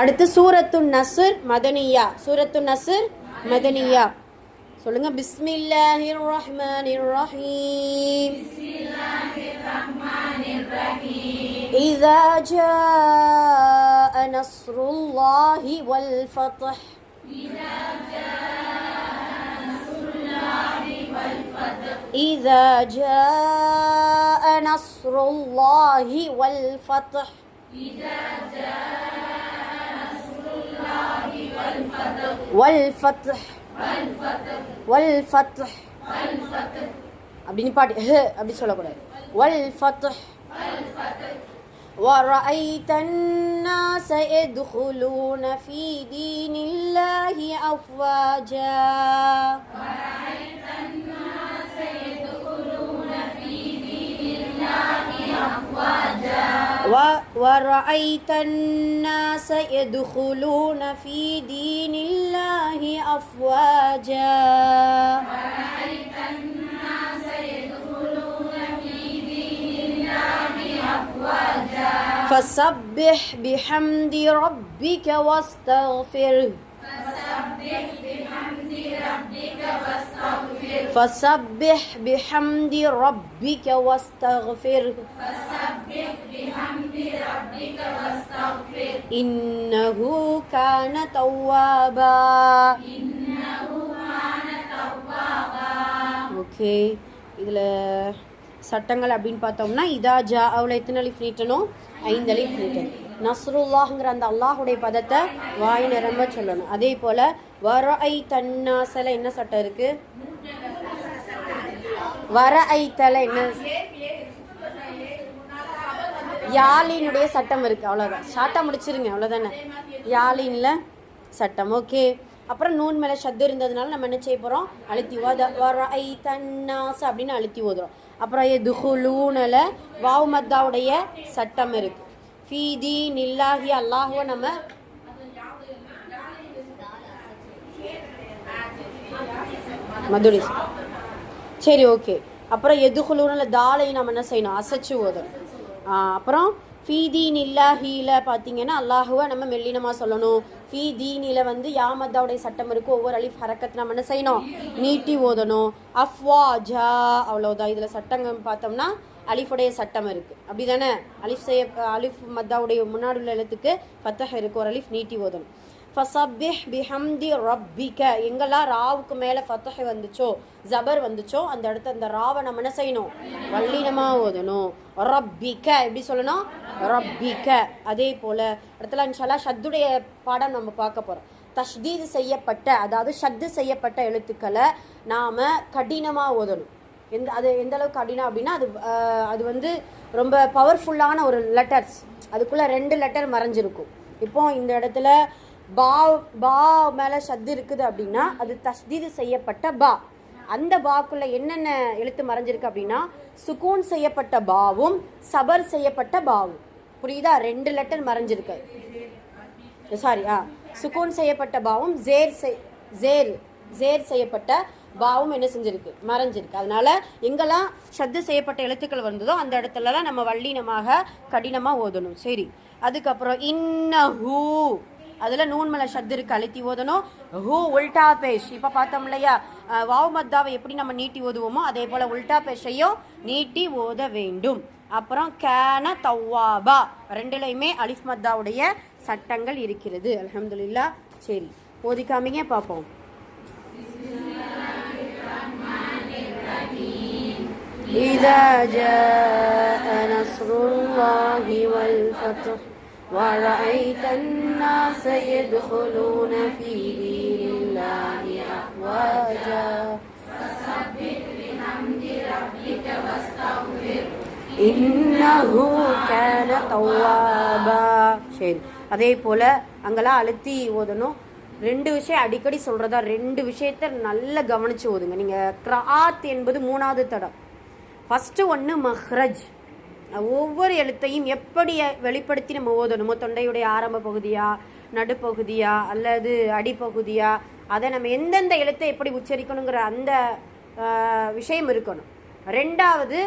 அடுத்து சூரத்து நசுர் மதனியா சூரத்து நசுர் மதனியா சொல்லுங்க பிஸ்மில்லாஹிர் ரஹ்மானிர் ரஹீம் إذا جاء نصر الله والفتح إذا جاء نصر الله والفتح والفتح والفتح அப்படின்னு பாட்டு ஹ அப்படி சொல்லக்கூடாது والفتح ورأيت الناس يدخلون في دين الله أفواجا و- ورأيت الناس يدخلون في دين الله أفواجا. فسبح بحمد ربك واستغفره. فسبح بحمد ربك واستغفره إنه كان توابا ஓகே இதில் சட்டங்கள் அப்படின்னு பார்த்தோம்னா இதா ஜா அவளை எத்தனை அலிஃப் நீட்டணும் ஐந்து அலிஃப் நீட்டணும் நஸ்ருல்லாஹ்ங்கிற அந்த அல்லாஹுடைய பதத்தை வாய் நிரம்ப சொல்லணும் அதே போல் வர ஐ தன்னாசல என்ன சட்டம் இருக்கு வர ஐத்தல என்ன? யாழினுடைய சட்டம் இருக்கு அவ்வளோதான் ஷார்ட்டாக முடிச்சிருங்க அவ்வளோதானே யாழின்ல சட்டம் ஓகே. அப்புறம் நூன் மேலே சத்து இருந்ததுனால நம்ம என்ன செய்ய போகிறோம் அழுத்தி ஓத வர ஐ தன்னாஸ் அப்படின்னு அழுத்தி ஓதுறோம். அப்புறம் துஹுலூனில் வாவு மத்தாவுடைய சட்டம் இருக்கு. ஃபீதி நில்லாஹி அல்லாஹுவ நம்ம மதுரை சரி ஓகே அப்புறம் எதுகுலுன்னு தாலை நம்ம என்ன செய்யணும்? அசைச்சு ஓதணும் அப்புறம் ஃபீ தீன் இல்லாஹீல பார்த்தீங்கன்னா அல்லாஹுவை நம்ம மெல்லினமாக சொல்லணும். ஃபீ தீனில வந்து யாமத்தாவுடைய சட்டம் இருக்கும் ஒவ்வொரு அலிஃப் ஹரக்கத்தை நம்ம என்ன செய்யணும்? நீட்டி ஓதணும் அஃப்வா ஜா அவ்வளோதான் இதில் சட்டங்கள் பார்த்தோம்னா அலிஃபுடைய சட்டம் இருக்குது அப்படி தானே அலிஃப் செய்ய அலிஃப் மத்தாவுடைய முன்னாடி உள்ள எழுத்துக்கு பத்தக இருக்கு. ஒரு அலிஃப் நீட்டி ஓதணும். ஃபசப்பிஹ் பிஹம்தி ரப்பிக எங்கெல்லாம் ராவுக்கு மேலே ஃபத்தஹ் வந்துச்சோ ஜபர் வந்துச்சோ அந்த இடத்த அந்த ராவை நம்ம என்ன செய்யணும்? வல்லினமாக ஓதணும். ரப்பிக எப்படி சொல்லணும்? ரப்பிக அதே போல் இடத்துல இன்ஷால்லா ஷத்துடைய பாடம் நம்ம பார்க்க போகிறோம் தஷ்தீது செய்யப்பட்ட அதாவது ஷத்து செய்யப்பட்ட எழுத்துக்களை நாம் கடினமாக ஓதணும். எந்த அது எந்த அளவுக்கு கடினம் அப்படின்னா அது அது வந்து ரொம்ப பவர்ஃபுல்லான ஒரு லெட்டர்ஸ் அதுக்குள்ளே ரெண்டு லெட்டர் மறைஞ்சிருக்கும். இப்போ இந்த இடத்துல பா பா மேலே சத்து இருக்குது அப்படின்னா அது தஸ்தீது செய்யப்பட்ட பா. அந்த பாக்குள்ள என்னென்ன எழுத்து மறைஞ்சிருக்கு அப்படின்னா சுக்கூன் செய்யப்பட்ட பாவும் சபர் செய்யப்பட்ட பாவும். புரியுதா? ரெண்டு லெட்டர் மறைஞ்சிருக்கு. சாரி ஆ. சுக்கூன் செய்யப்பட்ட பாவும் ஜேர் செய் ஜேர் ஜேர் செய்யப்பட்ட பாவம் என்ன செஞ்சிருக்கு? மறைஞ்சிருக்கு. அதனால எங்கெல்லாம் ஷத்து செய்யப்பட்ட எழுத்துக்கள் வந்ததோ அந்த இடத்துலலாம் நம்ம வல்லினமாக கடினமாக ஓதணும். சரி. அதுக்கப்புறம் இன்னஹூ. அதில் நூன் மேலே ஷத்து இருக்கு. அழுத்தி ஓதணும். ஹூ உல்டா பேஷ். இப்போ பார்த்தோம் இல்லையா? அஹ், வாவ் மத்தாவை எப்படி நம்ம நீட்டி ஓதுவோமோ அதே போல் உல்டா பேஷையும் நீட்டி ஓத வேண்டும். அப்புறம் கேன தவ்வாபா ரெண்டுலையுமே அலிஃப் மத்தாவுடைய சட்டங்கள் இருக்கிறது. அலமதுல்லா சரி. ஓதிக்காமிங்க பார்ப்போம் إذا جاء نصر الله والفتح ورأيت الناس يدخلون في دين الله أفواجا إنه كان توابا சரி அதே போல் அங்கெல்லாம் அழுத்தி ஓதணும் ரெண்டு விஷயம் அடிக்கடி சொல்கிறதா ரெண்டு விஷயத்த நல்லா கவனிச்சு ஓதுங்க நீங்கள் கிராத் என்பது மூணாவது தடம் ஃபஸ்ட்டு ஒன்று மஹ்ரஜ் ஒவ்வொரு எழுத்தையும் எப்படி வெளிப்படுத்தி நம்ம ஓதணுமோ? தொண்டையுடைய ஆரம்ப பகுதியா நடுப்பகுதியா அல்லது அடிப்பகுதியா? அதை நம்ம எந்தெந்த எழுத்தை எப்படி உச்சரிக்கணுங்கிற அந்த விஷயம் இருக்கணும். ரெண்டாவது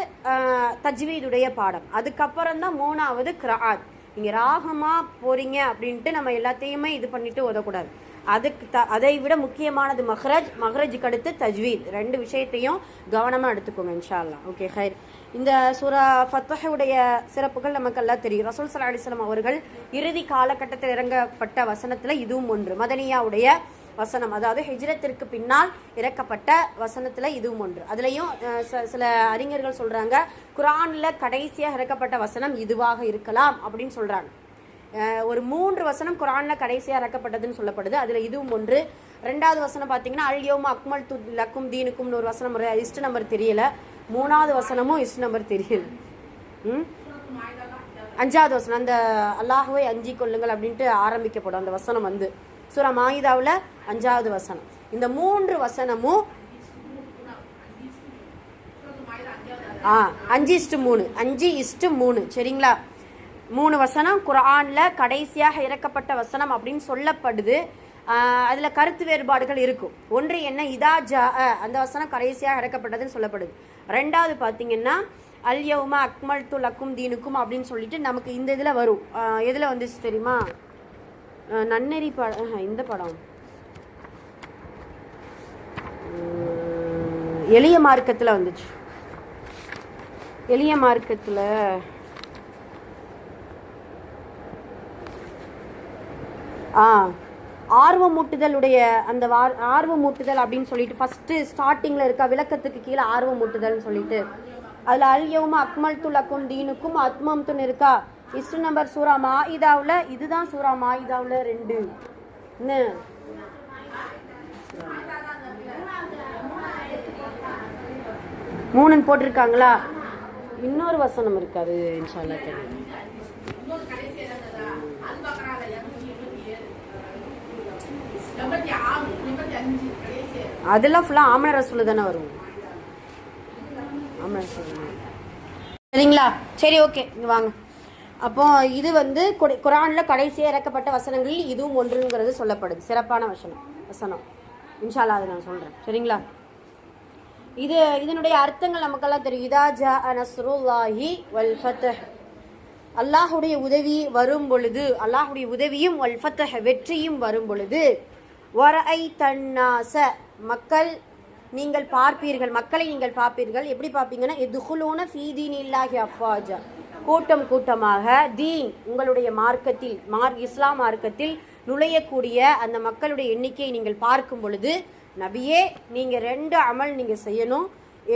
தஜ்வீதுடைய பாடம். அதுக்கப்புறம் தான் மூணாவது கிராத் நீங்கள் ராகமாக போகிறீங்க அப்படின்ட்டு நம்ம எல்லாத்தையுமே இது பண்ணிட்டு ஓதக்கூடாது. அதுக்கு த அதை விட முக்கியமானது மஹ்ரஜ் மஹ்ரஜுக்கு அடுத்து தஜ்வீத். ரெண்டு விஷயத்தையும் கவனமாக எடுத்துக்கோங்க இன்ஷால்லா ஓகே ஹைர். இந்த சூரா ஃபத்வஹுடைய சிறப்புகள் நமக்கெல்லாம் தெரியும். ரசூல் சலா அலிஸ்லாம் அவர்கள் இறுதி காலகட்டத்தில் இறங்கப்பட்ட வசனத்தில் இதுவும் ஒன்று. மதனியாவுடைய வசனம். அதாவது ஹிஜ்ரத்திற்கு பின்னால் இறக்கப்பட்ட வசனத்தில் இதுவும் ஒன்று. அதுலேயும் சில அறிஞர்கள் சொல்கிறாங்க குரானில் கடைசியாக இறக்கப்பட்ட வசனம் இதுவாக இருக்கலாம் அப்படின்னு சொல்கிறாங்க ஒரு மூன்று வசனம் குரானில் கடைசியாக இறக்கப்பட்டதுன்னு சொல்லப்படுது. அதில் இதுவும் ஒன்று. ரெண்டாவது வசனம் பார்த்தீங்கன்னா அல்யோம் அக்மல் து லக்கும் தீனுக்கும்னு ஒரு வசனம் ஒரு இஸ்ட் நம்பர் தெரியல. மூணாவது வசனமும் இஸ்ட் நம்பர் தெரியல. ம்? அஞ்சாவது வசனம் அந்த அல்லாஹுவை அஞ்சி கொள்ளுங்கள் அப்படின்ட்டு ஆரம்பிக்கப்படும். அந்த வசனம் வந்து சூரா மாயிதாவில் அஞ்சாவது வசனம். இந்த மூன்று வசனமும் ஆ அஞ்சு இஸ்ட்டு மூணு. அஞ்சு இஸ்ட்டு மூணு. சரிங்களா? மூணு வசனம் குரானில் கடைசியாக இறக்கப்பட்ட வசனம் அப்படின்னு சொல்லப்படுது. அதில் கருத்து வேறுபாடுகள் இருக்கும். ஒன்று என்ன? இதா ஜா அந்த வசனம் கடைசியாக இறக்கப்பட்டதுன்னு சொல்லப்படுது. ரெண்டாவது பார்த்தீங்கன்னா அல்யவுமா அக்மல் து லக்கும் தீனுக்கும் அப்படின்னு சொல்லிட்டு நமக்கு இந்த இதில் வரும். எதில் வந்துச்சு தெரியுமா? நன்னெறி படம் இந்த படம். எளிய மார்க்கத்தில் வந்துச்சு. எளிய மார்க்கத்தில் ஆ. ஆர்வமூட்டுதலுடைய அந்த வார் ஆர்வமூட்டுதல் அப்படின்னு சொல்லிட்டு ஃபஸ்ட்டு ஸ்டார்டிங்கில் இருக்க விளக்கத்துக்கு கீழே ஆர்வமூட்டுதல்னு சொல்லிட்டு. அதில் அல்யவும் அக்மல் துலக்கும் தீனுக்கும் அத்மம் துன் இருக்கா? இஸ்ரு நம்பர் சூரா மாயிதாவில் இதுதான் சூரா மாயிதாவில் ரெண்டு. என்ன மூணுன்னு போட்டிருக்காங்களா? இன்னொரு வசனம் இருக்காது இன்ஷால்லா தெரியும். அதெல்லாம் ஃபுல்லாக ஆமண ரசூல் தானே வரும். ஆமன ரசூல் சரிங்களா? சரி ஓகே இங்கே வாங்க. அப்போ இது வந்து குடி- குரானில் கடைசியாக இறக்கப்பட்ட வசனங்களில் இதுவும் ஒன்றுங்கிறது சொல்லப்படுது. சிறப்பான வசனம் வசனம். இன்ஷால்லா அதை நான் சொல்கிறேன் சரிங்களா? இது இதனுடைய அர்த்தங்கள் நமக்கெல்லாம் தெரியும். இதா ஜா நஸ்ருல்லாஹி வல் ஃபத்ஹ் அல்லாஹுடைய உதவி வரும் பொழுது அல்லாஹுடைய உதவியும் வல் ஃபத்ஹ் வெற்றியும் வரும் பொழுது வரஐ தன்னாச மக்கள் நீங்கள் பார்ப்பீர்கள் மக்களை நீங்கள் பார்ப்பீர்கள். எப்படி பார்ப்பீங்கன்னா எதுகுலூன ஃபீதீன் இல்லாஹி அஃபாஜா கூட்டம் கூட்டமாக தீன் உங்களுடைய மார்க்கத்தில் மார்க் இஸ்லாம் மார்க்கத்தில் நுழையக்கூடிய அந்த மக்களுடைய எண்ணிக்கையை நீங்கள் பார்க்கும் பொழுது நபியே நீங்கள் ரெண்டு அமல் நீங்கள் செய்யணும்.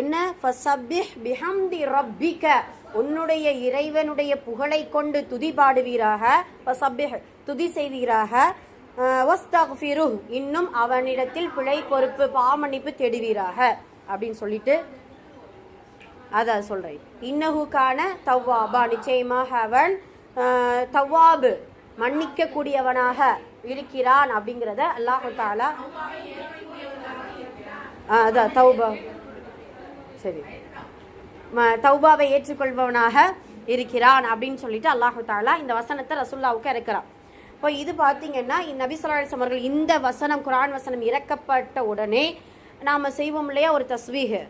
என்ன? ஃபசப்பிஹ் பிஹம்தி ரப்பிக உன்னுடைய இறைவனுடைய புகழை கொண்டு துதி பாடுவீராக. ஃபசப்பிஹ் துதி செய்வீராக. அஹ், இன்னும் அவனிடத்தில் பிழை பொறுப்பு பாமன்னிப்பு தேடுவீராக. அப்படின்னு சொல்லிட்டு அதான் சொல்கிறேன் இன்னகுக்கான தவ்வாபா நிச்சயமாக அவன் தவ்வாபு மன்னிக்கக்கூடியவனாக இருக்கிறான் அப்படிங்கிறத அல்லாஹு தாலா அதான் தௌபா. சரி. தௌபாவை ஏற்றுக்கொள்பவனாக இருக்கிறான் அப்படின்னு சொல்லிட்டு அல்லாஹு தாலா இந்த வசனத்தை ரசுல்லாவுக்கு இறக்கிறான். இப்போ இது பார்த்தீங்கன்னா இந்த நபி ஸல்லல்லாஹு அவர்கள் இந்த வசனம் குரான் வசனம் இறக்கப்பட்ட உடனே நாம் செய்வோம் இல்லையா? ஒரு தஸ்வீகு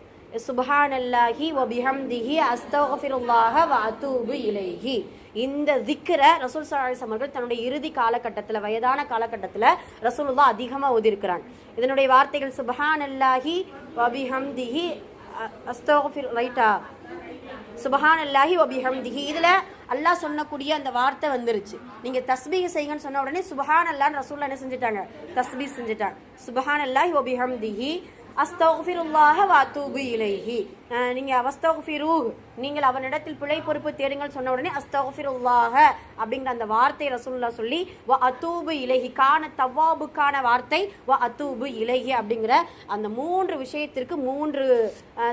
சுபஹானல்லாஹி வ பிஹம்திஹி அஸ்தக்ஃபிருல்லாஹ வ அதூபு இலைஹி. இந்த திக்கரை ரசூல் சலாஸ் அவர்கள் தன்னுடைய இறுதி காலகட்டத்தில் வயதான காலகட்டத்தில் ரசூலுல்லா அதிகமாக ஓதிருக்கிறான் இதனுடைய வார்த்தைகள் சுபஹானல்லாஹி வ வபிஹம்திஹி அஸ்தோஃபிர் ரைட்டா? சுபஹான் அல்லாஹி வபிஹம்திஹி இதில் அல்லாஹ் சொன்னக்கூடிய அந்த வார்த்தை வந்துருச்சு. நீங்கள் தஸ்பீக செய்யுங்கன்னு சொன்ன உடனே சுபஹான் அல்லாஹ் ரசூல்லா என்ன செஞ்சுட்டாங்க? தஸ்பீ செஞ்சுட்டாங்க. சுபஹான் அல்லாஹி வபிஹம்திஹி அஸ்தௌஃபிருல்லாஹ வாத்தூபு இலைஹி. நீங்கள் நீங்க நீங்கள் அவனிடத்தில் பிழை பொறுப்பு தேடுங்கள் சொன்ன உடனே அஸ்தௌஃபிருல்லாஹ அப்படிங்கிற அந்த வார்த்தை ரசூல்லா சொல்லி வ அத்தூபு இலகி கான தவ்வாபுக்கான வார்த்தை வ அத்தூபு இலகி அப்படிங்கிற அந்த மூன்று விஷயத்திற்கு மூன்று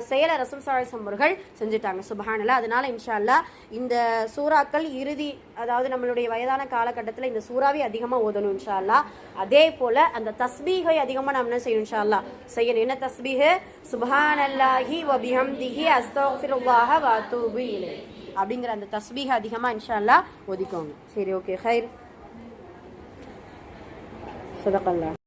செயல செயலை ரசூல் சாஹிஸ் அவர்கள் செஞ்சுட்டாங்க. சுபஹானல்லா அதனால் இன்ஷா இந்த சூறாக்கள் இறுதி அதாவது நம்மளுடைய வயதான காலகட்டத்தில் இந்த சூறாவை அதிகமாக ஓதணும் இன்ஷா அதே போல் அந்த தஸ்பீகை அதிகமாக நம்ம என்ன செய்யணும் இன்ஷா செய்யணும். என்ன தஸ்பீஹு? சுபஹானல்லாஹி வ பிஹம்திஹி அஸ்தக்ஃபிருல்லாஹ வ அத்தூபு அப்படிங்கிற அந்த தஸ்பீக அதிகமாக இன்ஷா அல்லாஹ் சரி ஓகே ஹைர் சதகல்லா.